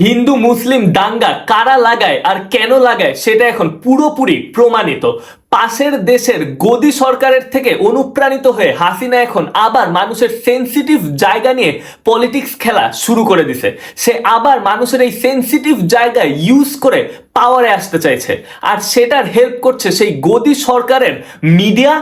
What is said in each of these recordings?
হিন্দু মুসলিম দাঙ্গা কারা লাগায় আর কেন লাগায় সেটা এখন পুরোপুরি প্রমাণিত। পাশের দেশের গদি সরকারের থেকে অনুপ্রাণিত হয়ে হাসিনা এখন আবার মানুষের সেন্সিটিভ জায়গা নিয়ে পলিটিক্স খেলা শুরু করে দিছে। সে আবার মানুষের এই সেন্সিটিভ জায়গা ইউজ করে পাওয়ারে আসতে চাইছে। আর সেটার হেল্প করছে সেই গদি সরকারের মিডিয়া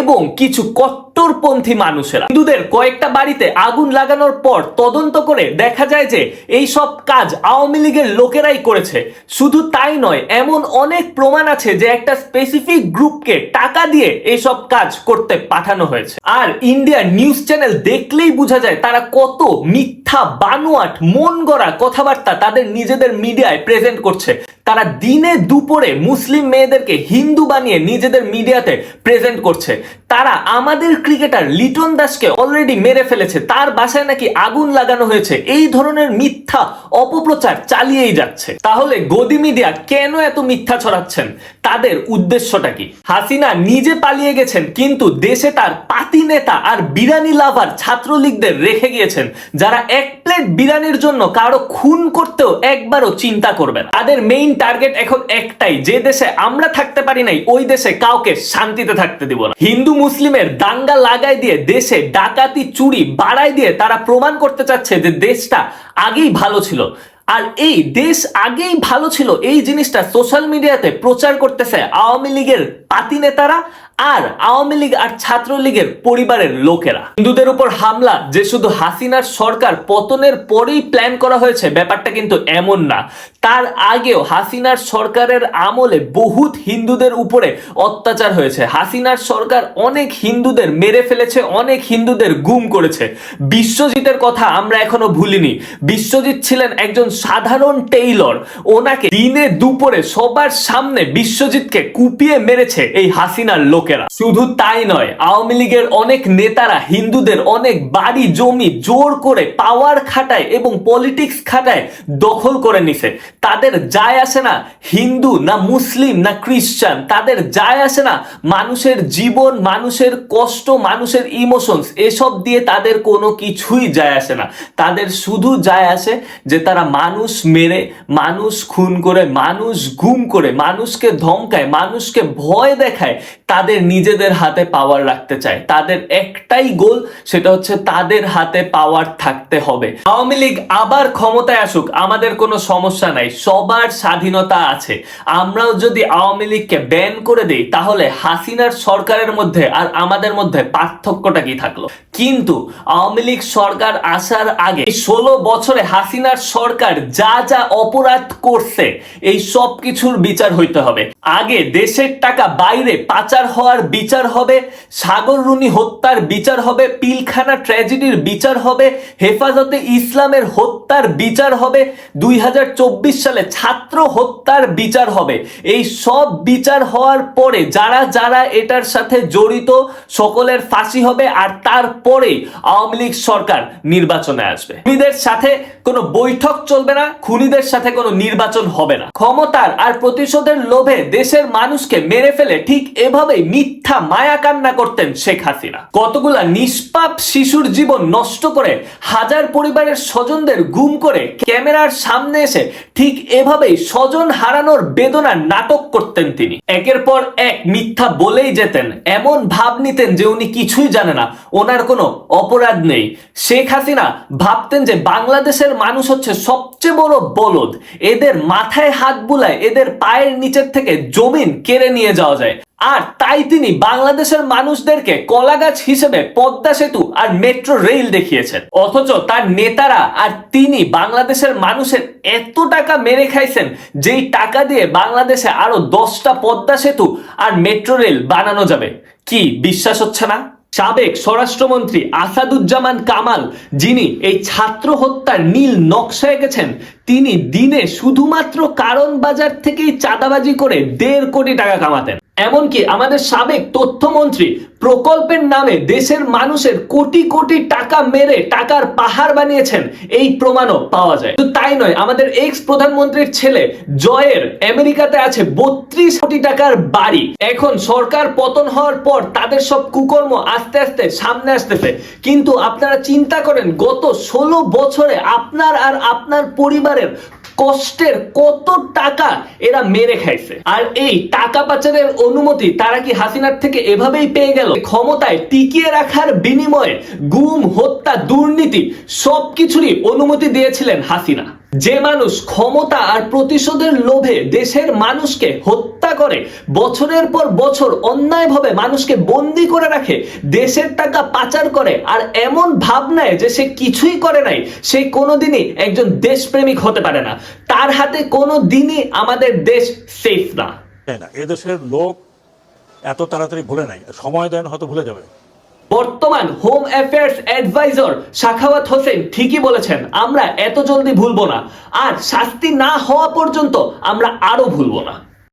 এবং কিছু কট্টরপন্থী মানুষেরা। হিন্দুদের কয়েকটা বাড়িতে আগুন লাগানোর পর তদন্ত করে দেখা যায় যে এই সব কাজ আওয়ামী লীগের লোকেরাই করেছে। শুধু তাই নয়, এমন অনেক প্রমাণ আছে যে একটা স্পেসিফিক গ্রুপকে টাকা দিয়ে এইসব কাজ করতে পাঠানো হয়েছে। আর ইন্ডিয়া নিউজ চ্যানেল দেখলেই বোঝা যায় তারা কত মিথ্যা, বানোয়াট মন গড়া কথাবার্তা তাদের নিজেদের মিডিয়ায় প্রেজেন্ট করছে। তারা দিনে দুপুরে মুসলিম মেয়েদেরকে হিন্দু বানিয়ে নিজেদের মিডিয়াতে প্রেজেন্ট করছে। তারা আমাদের ক্রিকেটার লিটন দাসকে অলরেডি মেরে ফেলেছে। তার বাসায় নাকি আগুন লাগানো হয়েছে। এই ধরনের মিথ্যা অপপ্রচার চালিয়েই যাচ্ছে। তাহলে গদি মিডিয়া কেন এত মিথ্যা ছড়াচ্ছেন? তাদের উদ্দেশ্যটা কি? হাসিনা নিজে পালিয়ে গেছেন, কিন্তু দেশে তার পাতি নেতা আর বিরানি লাভার ছাত্রলীগদের রেখে গিয়েছেন, যারা এক প্লেট বিরানির জন্য কারও খুন করতেও একবারও চিন্তা করবেন তাদের মেইন টার্গেট এখন একটাই, যে দেশে আমরা থাকতে পারি নাই, ওই দেশে কাউকে শান্তিতে থাকতে দিব না। হিন্দু মুসলিমের দাঙ্গা লাগাই দিয়ে, দেশে ডাকাতি, চুরি, বাড়াই দিয়ে তারা প্রমাণ করতে চাচ্ছে যে দেশটা আগেই ভালো ছিল। আর এই দেশ আগেই ভালো ছিল, এই জিনিসটা সোশ্যাল মিডিয়াতে প্রচার করতেছে আওয়ামী লীগের পাতি নেতারা আর আওয়ামী লীগ আর ছাত্রলীগের পরিবারের লোকেরা। হিন্দুদের উপর হামলা, যে শুধু হাসিনার সরকার পতনের পরেই প্ল্যান করা হয়েছে, ব্যাপারটা কিন্তু এমন না। তার আগেও হাসিনার সরকারের আমলে বহুত হিন্দুদের উপরে অত্যাচার হয়েছে। হাসিনার সরকার অনেক হিন্দুদের মেরে ফেলেছে, অনেক হিন্দুদের গুম করেছে। বিশ্বজিতের কথা আমরা এখনও ভুলিনি। বিশ্বজিৎ ছিলেন একজন সাধারণ টেইলর ওনাকে দিনে দুপুরে সবার সামনে বিশ্বজিৎকে কুপিয়ে মেরেছে এই হাসিনার লোকেরা। শুধু তাই নয়, আওয়ামী লীগের অনেক নেতারা হিন্দুদের অনেক বাড়ি, জমি জোর করে পাওয়ার খাটায় এবং পলিটিক্স খাটায় দখল করে নিছে। তাদের যায় আসে না হিন্দু না মুসলিম না খ্রিস্টান। তাদের যায় আসে না মানুষের জীবন, মানুষের কষ্ট, মানুষের ইমোশনস এসব দিয়ে তাদের কোনো কিছুই যায় আসে না। তাদের শুধু যায় আসে যে তারা মানুষ মেরে, মানুষ খুন করে, মানুষ গুম করে, মানুষকে ধমকায়, মানুষকে ভয় দেখায়। তাদের নিজেদের হাতে পাওয়ার রাখতে চায়। তাদের একটাই গোল সেটা হচ্ছে তাদের হাতে পাওয়ার থাকতে হবে। আওয়ামী লীগ আবার ক্ষমতায় আসুক, আমাদের কোনো সমস্যা নাই, সবার স্বাধীনতা আছে। আমরাও যদি আওয়ামী লীগকে ব্যান করে দেই, তাহলে হাসিনার সরকারের মধ্যে আর আমাদের মধ্যে পার্থক্যটা কি থাকল? কিন্তু আওয়ামী লীগ সরকার আসার আগে ষোলো বছরে হাসিনার সরকার যা যা অপরাধ করছে, এই সব কিছুর বিচার হইতে হবে। আগে দেশের টাকা বাইরে পাচার হওয়ার বিচার হবে, সাগর রুনি হত্যার বিচার হবে, পিলখানা ট্র্যাজেডির বিচার হবে, হেফাজতে ইসলামের হত্যার বিচার হবে, দুই হাজার চব্বিশ সালে ছাত্র হত্যার বিচার হবে। এই সব বিচার হওয়ার পরে যারা যারা এটার সাথে জড়িত, সকলের ফাঁসি হবে আর তারপরে আওয়ামী লীগ সরকার নির্বাচনে আসবে। খুনিদের সাথে কোনো বৈঠক চলবে না, খুনিদের সাথে কোনো নির্বাচন হবে না। ক্ষমতার আর প্রতিশোধের লোভে দেশের মানুষকে মেরে ফেলে ঠিক এভাবেই মিথ্যা মায়া কান্না করতেন শেখ হাসিনা। কতগুলা নিষ্পাপ শিশুর জীবন নষ্ট করে হাজার পরিবারের স্বজনদের গুম করে ক্যামেরার সামনে এসে ঠিক এভাবেই স্বজন হারানোর বেদনার নাটক করতেন তিনি। একের পর এক মিথ্যা বলেই যেতেন, এমন ভাব নিতেন যে উনি কিছুই জানে না, ওনার কোনো অপরাধ নেই। শেখ হাসিনা ভাবতেন যে বাংলাদেশের মানুষ হচ্ছে সবচেয়ে বড় বলদ, এদের মাথায় হাত বুলায় এদের পায়ের নিচের থেকে জমিন কেড়ে নিয়ে যাওয়া যায়। আর তাই তিনি বাংলাদেশের মানুষদেরকে কলাগাছ হিসেবে পদ্মা সেতু আর মেট্রো রেল দেখিয়েছেন। অথচ তার নেতারা আর তিনি বাংলাদেশের মানুষের এত টাকা মেরে খাইছেন, যেই টাকা দিয়ে বাংলাদেশে আরও দশটা পদ্মা সেতু আর মেট্রো রেল বানানো যাবে। কি বিশ্বাস হচ্ছে না? সাবেক স্বরাষ্ট্রমন্ত্রী আসাদুজ্জামান কামাল, যিনি এই ছাত্র হত্যার নীল নকশায় গেছেন, তিনি দিনে শুধুমাত্র কারণ বাজার থেকেই চাঁদাবাজি করে দেড় কোটি টাকা কামাতেন। এমনকি আমাদের সাবেক তথ্যমন্ত্রী প্রকল্পের নামে দেশের মানুষের কোটি কোটি টাকা মেরে টাকার পাহাড় বানিয়েছেন, এই প্রমাণও পাওয়া যায়। তো তাই নয়, আমাদের এক্স প্রধানমন্ত্রীর ছেলে জয়ের আমেরিকাতে আছে বত্রিশ কোটি টাকার বাড়ি। এখন সরকার পতন হওয়ার পর তাদের সব কুকর্ম আস্তে আস্তে সামনে আসতেছে। কিন্তু আপনারা চিন্তা করেন, গত ষোলো বছরে আপনার আর আপনার পরিবারের কষ্টের কত টাকা এরা মেরে খাইছে। আর এই টাকা পাচারের অনুমতি তারা কি হাসিনার থেকে এভাবেই পেয়ে গেল? ক্ষমতায় টিকিয়ে রাখার বিনিময়ে গুম, হত্যা, দুর্নীতি সবকিছুরই অনুমতি দিয়েছিলেন হাসিনা। যে মানুষ ক্ষমতা আর প্রতিশোধের লোভে দেশের মানুষকে হত্যা করে, বছরের পর বছর অন্যায়ভাবে মানুষকে বন্দি করে রাখে, দেশের টাকা পাচার করে, আর এমন ভাব নেয় যে সে কিছুই করে নাই, সে কোনোদিনই একজন দেশপ্রেমিক হতে পারে না। তার হাতে কোনো দিনই আমাদের দেশ সেফ না। না, এদেশের লোক এত তাড়াতাড়ি ভুলে নাই। সময় দেন হয়তো ভুলে যাবে। বর্তমান home affairs adviser Sakhawat Hossain ঠিকই বলেছেন, আমরা এত জলদি ভুলবো না। আর শাস্তি না হওয়া পর্যন্ত আমরা আরও ভুলবো না।